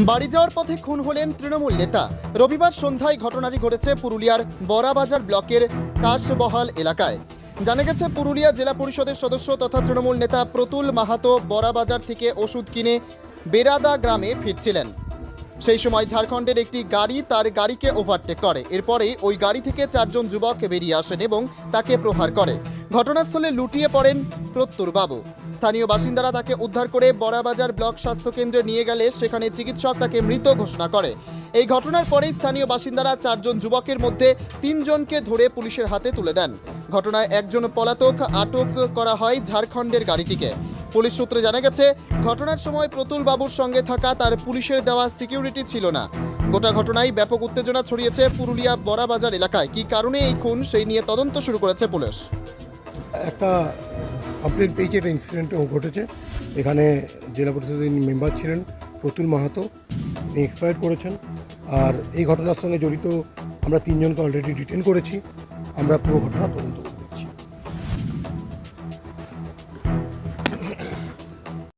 বাড়ি যাওয়ার পথে খুন হলেন তৃণমূল নেতা। রবিবার সন্ধ্যায় ঘটনাটি ঘটেছে পুরুলিয়ার বড়াবাজার ব্লকের কাশবহাল এলাকায়। জানা গেছে, পুরুলিয়া জেলা পরিষদের সদস্য তথা তৃণমূল নেতা প্রতুল মাহাতো বড়াবাজার থেকে ওষুধ কিনে বেরাদা গ্রামে ফিরছিলেন। সেই সময় ঝাড়খণ্ডের একটি গাড়ি তার গাড়িকে ওভারটেক করে। এরপরেই ওই গাড়ি থেকে চারজন যুবক বেরিয়ে আসেন এবং তাকে প্রহার করে। ঘটনাস্থলে লুটিয়ে পড়েন প্রত্যুর বাবু স্থানীয় বাসিন্দারা তাকে উদ্ধার করে বড়াবাজার ব্লক স্বাস্থ্য কেন্দ্রে নিয়ে গেলে সেখানে চিকিৎসক তাকে মৃত ঘোষণা করে। এই ঘটনার পরেই স্থানীয় বাসিন্দারা চারজন যুবকের মধ্যে তিনজনকে ধরে পুলিশের হাতে তুলে দেন। ঘটনায় একজন পলাতক আটক করা হয় ঝাড়খণ্ডের গাড়িটিকে। পুলিশ সূত্রে জানা গেছে, ঘটনার সময় প্রতুল বাবুর সঙ্গে থাকা তার পুলিশের দেওয়া সিকিউরিটি ছিল না। গোটা ঘটনায় ব্যাপক উত্তেজনা ছড়িয়েছে পুরুলিয়া বড়াবাজার এলাকায়। কী কারণে এই খুন, সেই নিয়ে তদন্ত শুরু করেছে পুলিশ। একটা কমপ্লেন পেয়েছে, একটা ইনসিডেন্ট ঘটেছে। এখানে জেলা পরিষদের মেম্বার ছিলেন প্রতুল মাহাতো, তিনি এক্সপায়ার করেছেন। আর এই ঘটনার সঙ্গে জড়িত আমরা তিনজনকে অলরেডি ডিটেন করেছি। আমরা পুরো ঘটনা তদন্ত।